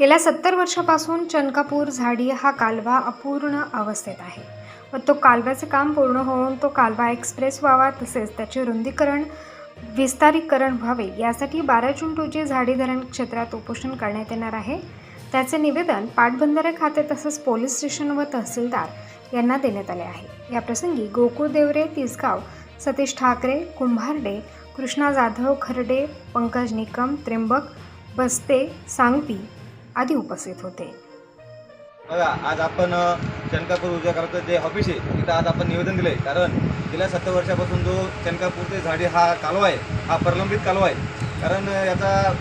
गेल्या सत्तर वर्षापासून चनकापूर झाडी हा कालवा अपूर्ण अवस्थेत आहे. व तो कालव्याचे काम पूर्ण होऊन तो कालवा एक्सप्रेस व्हावा तसेच त्याचे रुंदीकरण विस्तारीकरण व्हावे यासाठी बारा जून रोजी झाडी धरण क्षेत्रात उपोषण करण्यात येणार आहे. त्याचे निवेदन पाटबंधारे खाते तसंच पोलीस स्टेशन व तहसीलदार यांना देण्यात आले आहे. याप्रसंगी गोकुळ देवरे तिसगाव सतीश ठाकरे कुंभारडे कृष्णा जाधव खर्डे पंकज निकम त्र्यंबक बस्ते सांगवी आदी उपस्थित होते. बघा आज आपण चनकापूर उद्योगाचं जे ऑफिस आहे तिथं आज आपण निवेदन दिलं आहे कारण गेल्या सत्तर वर्षापासून जो चनकापूर ते झाडी हा कालवा आहे हा प्रलंबित कालवा आहे. कारण याचा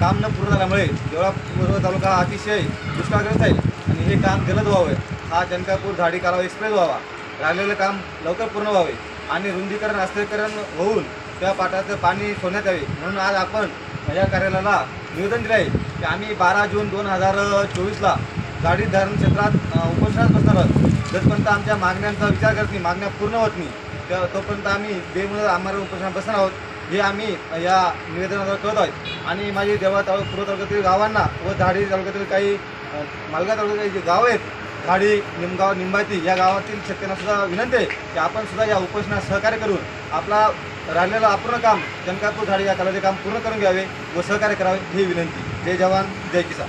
काम न पूर्ण झाल्यामुळे देवळा पूर्व तालुका हा अतिशय दुष्काळग्रस्त आहे आणि हे काम जलद व्हावे. हा चनकापूर झाडी कालवा एक्सप्रेस व्हावा. राहिलेलं काम लवकर पूर्ण व्हावे आणि रुंदीकरण अस्थिरीकरण होऊन त्या पाटाचं पाणी सोडण्यात यावे. म्हणून आज आपण या कार्यालयाला निवेदन दिलं आहे की आम्ही बारा जून दोन हजार चोवीसला गाडी धरण क्षेत्रात उपोषणात बसणार आहोत. जोपर्यंत आमच्या मागण्यांचा विचार करत नाही मागण्या पूर्ण होत नाही तर तोपर्यंत आम्ही बेमुदत आम्हाला उपोषणात बसणार आहोत हे आम्ही या निवेदनाद्वारे कळत आहोत आणि माझी देवा तालु पूर्व तालुक्यातील गावांना व धाडी तालुक्यातील काही मालगा तालुक्यातील जे गावं आहेत खाडी निमगाव निंबाती या गावातील शेतकऱ्यांना सुद्धा विनंती आहे की आपण सुद्धा या उपोषणात सहकार्य करून आपला राहिलेलं अपूर्ण काम जनकापूर झाडी या कलाचे काम पूर्ण करून घ्यावे व सहकार्य करावे ही विनंती. जय जवान जय किसान.